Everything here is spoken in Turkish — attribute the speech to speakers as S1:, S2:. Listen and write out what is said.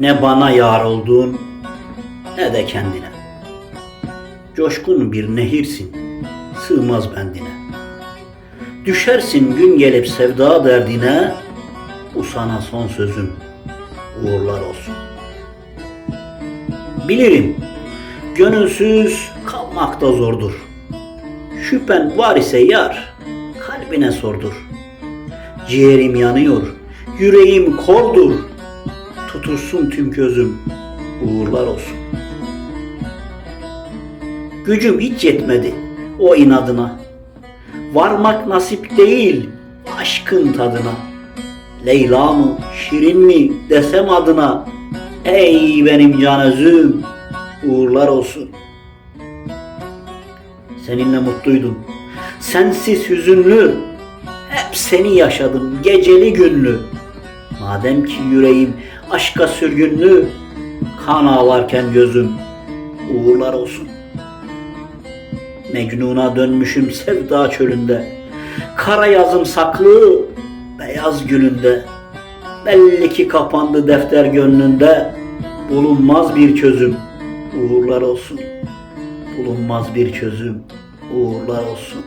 S1: Ne bana yar oldun ne de kendine. Coşkun bir nehirsin, sığmaz bendine. Düşersin gün gelip sevda derdine, bu sana son sözüm, uğurlar olsun. Bilirim, gönülsüz kalmak da zordur. Şüphen var ise yar, kalbine sordur. Ciğerim yanıyor, yüreğim kordur. Tutuşsun tüm közüm, uğurlar olsun. Gücüm hiç yetmedi o inadına. Varmak nasip değil aşkın tadına. Leyla mı, Şirin mi desem adına. Ey benim can özüm, uğurlar olsun. Seninle mutluydum. Sensiz hüzünlü. Hep seni yaşadım geceli günlü. Madem ki yüreğim aşka sürgünlü. Kan ağlarken gözüm uğurlar olsun. Mecnun'a dönmüşüm sevda çölünde. Kara yazım saklı beyaz gülünde. Belli ki kapandı defter gönlünde. Bulunmaz bir çözüm uğurlar olsun. Bulunmaz bir çözüm uğurlar olsun.